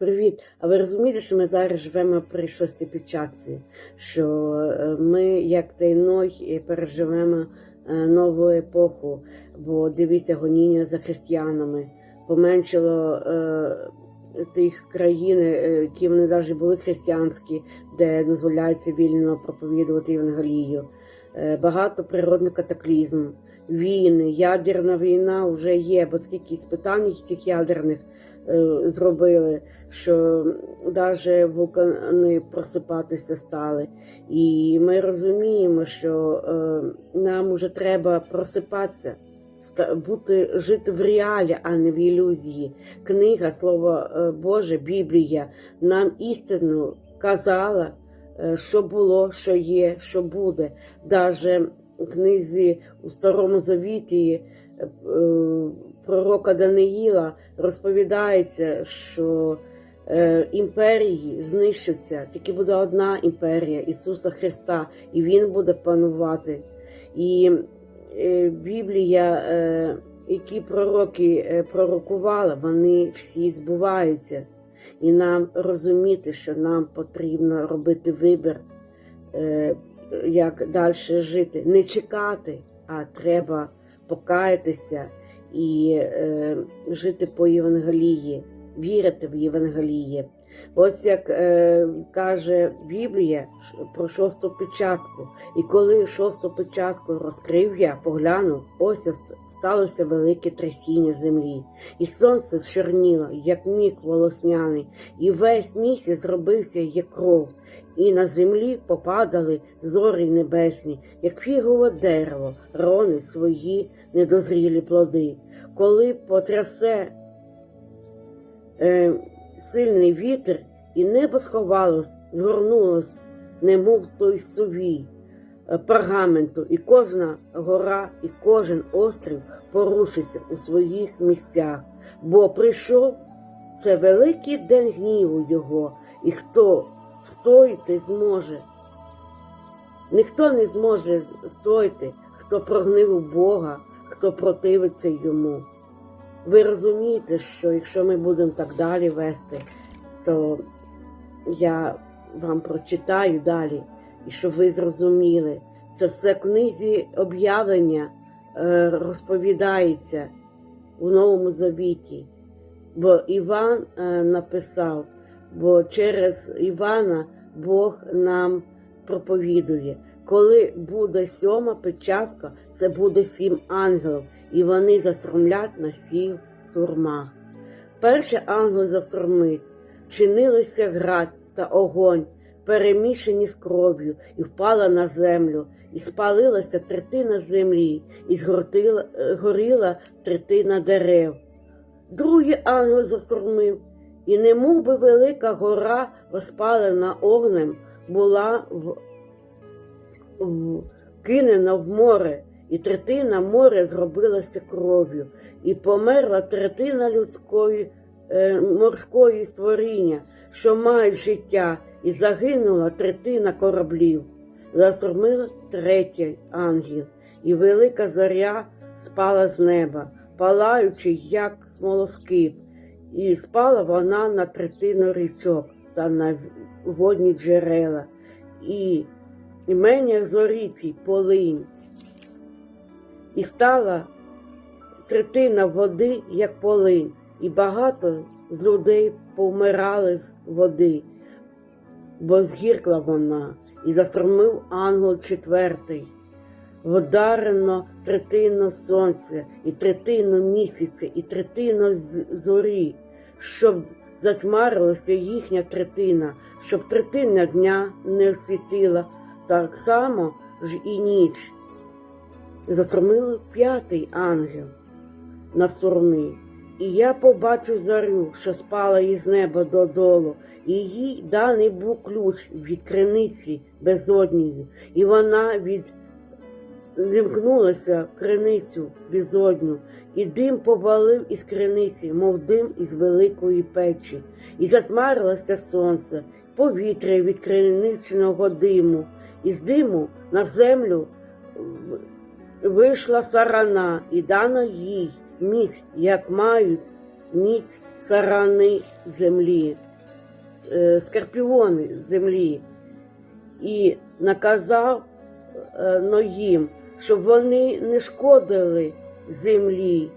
Привіт! А ви розумієте, що ми зараз живемо при шостій печатці? Що е, ми, як той Ной, е, переживемо е, нову епоху, бо дивіться гоніння за християнами, поменшило е, тих країн, е, які вони навіть були християнські, де дозволяється вільно проповідувати Євангелію. Е, багато природних катаклізм, війни, ядерна війна вже є, бо скільки іспитань цих ядерних зробили, що навіть вулкани просипатися стали. І ми розуміємо, що е, нам вже треба просипатися, бути жити в реалі, а не в ілюзії. Книга, Слово е, Боже, Біблія нам істину казала, е, що було, що є, що буде. Даже в книзі у Старому Завіті е, е, пророка Даниїла розповідається, що е, імперії знищаться, тільки буде одна імперія Ісуса Христа, і Він буде панувати. І е, Біблія, е, які пророки пророкували, вони всі збуваються. І нам розуміти, що нам потрібно робити вибір, як далі жити. Не чекати, а треба покаятися і е, жити по Євангелії, вірити в Євангеліє. Ось як е, каже Біблія про шосту печатку. І коли шосту печатку розкрив я, поглянув, ось сталося велике трясіння землі, і сонце чорніло, як міг волосняний, і весь місяць зробився, як кров, і на землі попадали зорі небесні, як фігове дерево, рони свої недозрілі плоди. Коли потрясе е, сильний вітер, і небо сховалось, згорнулось, немов той сувій е, пергаменту, і кожна гора, і кожен острів порушиться у своїх місцях, бо прийшов це великий день гніву його, і хто встояти зможе. Ніхто не зможе стояти, хто прогнив Бога, хто противиться йому. Ви розумієте, що якщо ми будемо так далі вести, то я вам прочитаю далі, і щоб ви зрозуміли, це все в книзі об'явлення е, розповідається у Новому Завіті. Бо Іван е, написав, бо через Івана Бог нам проповідує. Коли буде сьома печатка, це буде сім ангелів, і вони засурмлять на сім сурмах. Перший ангел засурмить, чинилися град та огонь, перемішані з кров'ю, і впала на землю, і спалилася третина землі, і згортила, е, горіла третина дерев. Другий ангел засурмив, і немов би велика гора, розпалена огнем, була в, в, кинена в море, і третина моря зробилася кров'ю, і померла третина людської е, морської створіння, що мають життя, і загинула третина кораблів. Засурмила третій ангел, і велика зоря спала з неба, палаючи, як смолоскип, і спала вона на третину річок та на водні джерела, і імення зорі цій полинь. І стала третина води, як полинь, і багато з людей повмирали з води, бо згіркла вона, і засурмив ангел четвертий. Вдарено третину сонця, і третину місяця, і третину зорі, щоб затьмарилася їхня третина, щоб третина дня не освітила, так само ж і ніч. Засурмив п'ятий ангел на сурмі, і я побачу зорю, що спала із неба додолу, і їй даний був ключ від криниці безодньої, і вона від Вімкнулася в криницю безодню, і дим повалив із криниці, мов дим із великої печі, і затмарилося сонце, повітря від криничного диму, із диму на землю вийшла сарана, і дано їй міць, як мають міць сарани землі. е, скорпіони землі і наказав е, Ноїм, щоб вони не шкодили землі,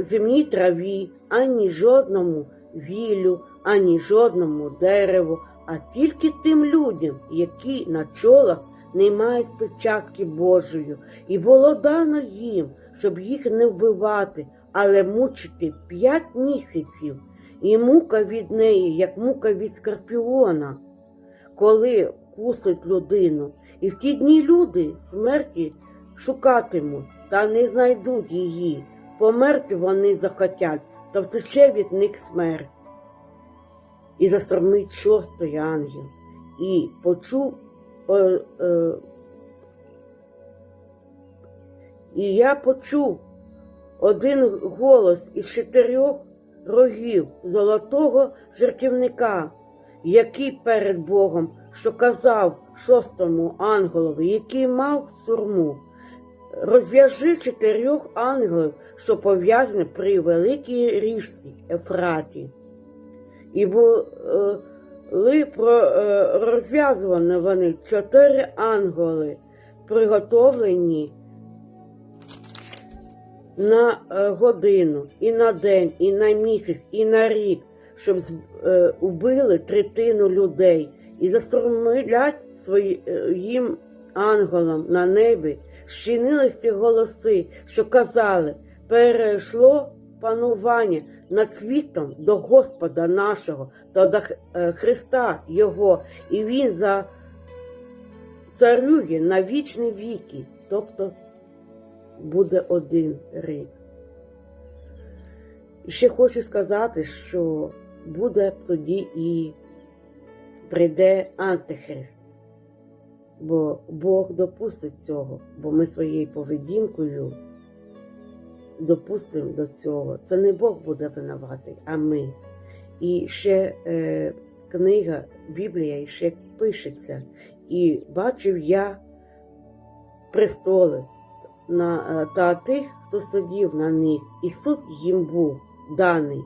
земній траві, ані жодному зіллю, ані жодному дереву, а тільки тим людям, які на чолах не мають печатки Божої, і було дано їм, щоб їх не вбивати, але мучити п'ять місяців, і мука від неї, як мука від скорпіона, коли кусить людину. І в ті дні люди смерті шукатимуть та не знайдуть її. Померти вони захотять, та втече від них смерть. І засормить шостий ангел, і почув. Е, е, і я почув один голос із чотирьох рогів золотого жертівника, який перед Богом, що казав шостому ангелові, який мав сурму. Розв'яжи чотирьох ангелів, що пов'язані при великій річці Ефраті. І були е, розв'язувані вони чотири ангели, приготовлені на е, годину, і на день, і на місяць, і на рік, щоб е, убили третину людей. І застромлять своїм ангелам на небі, щинилися голоси, що казали, перейшло панування над світом до Господа нашого та до е, Христа Його, і Він царює на вічні віки, тобто буде один рік. І ще хочу сказати, що буде тоді і прийде Антихрист. Бо Бог допустить цього, бо ми своєю поведінкою допустимо до цього. Це не Бог буде винуватий, а ми. І ще е, книга, Біблія ще пишеться. І бачив я престоли на, е, та тих, хто сидів на них, і суд їм був даний,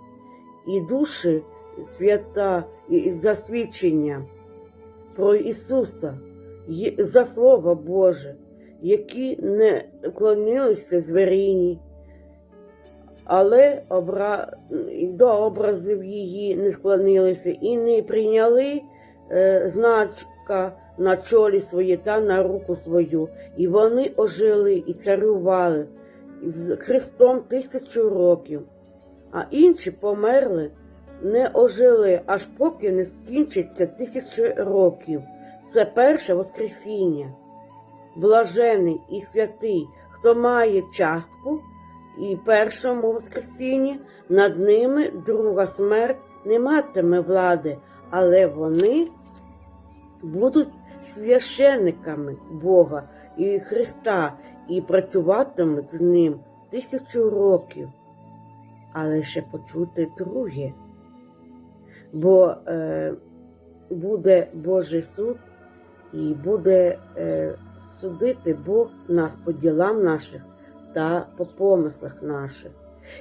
і душі свята, і засвідчення про Ісуса, за Слово Боже, які не вклонилися звірині, але обра... до образів її не склонилися і не прийняли е, значка на чолі своє та на руку свою, і вони ожили і царювали з Христом тисячу років, а інші померли, не ожили, аж поки не скінчиться тисячі років. Це перше Воскресіння. Блажений і святий, хто має частку і першому Воскресінні, над ними друга смерть не матиме влади, але вони будуть священниками Бога і Христа і працюватимуть з ним тисячу років. Але ще почути друге, бо е, буде Божий суд і буде е, судити Бог нас по ділам наших та по помислах наших.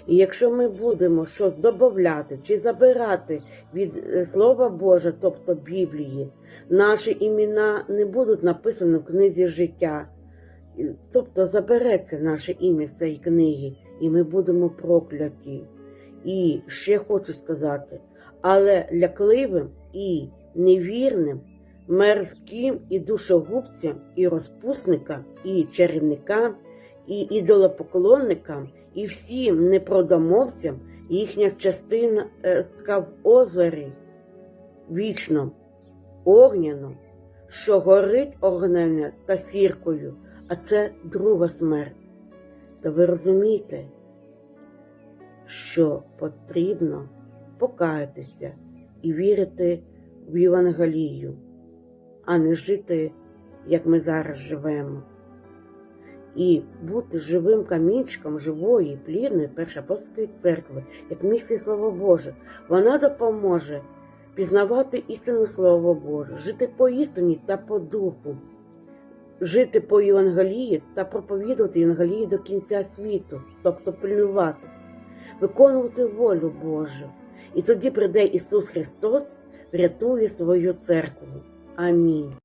І якщо ми будемо щось додати чи забирати від е, Слова Божа, тобто Біблії, наші імена не будуть написані в книзі життя. Тобто забереться наше ім'я з цієї книги, і ми будемо прокляті. І ще хочу сказати, але лякливим і невірним, мерзким і душогубцям, і розпусникам, і чарівникам, і ідолопоклонникам, і всім непродомовцям їхня частина е, в озері вічном, огняном, що горить огнене та сіркою, а це друга смерть. Та ви розумієте, що потрібно покаятися і вірити в Євангелію, а не жити, як ми зараз живемо. І бути живим камінчиком живої, плідної Першопольської церкви, як місце Слово Боже, вона допоможе пізнавати істину Слово Боже, жити по істині та по духу, жити по Євангелії та проповідувати Євангелії до кінця світу, тобто пильнувати, виконувати волю Божу. І тоді прийде Ісус Христос врятує свою церкву. Амінь.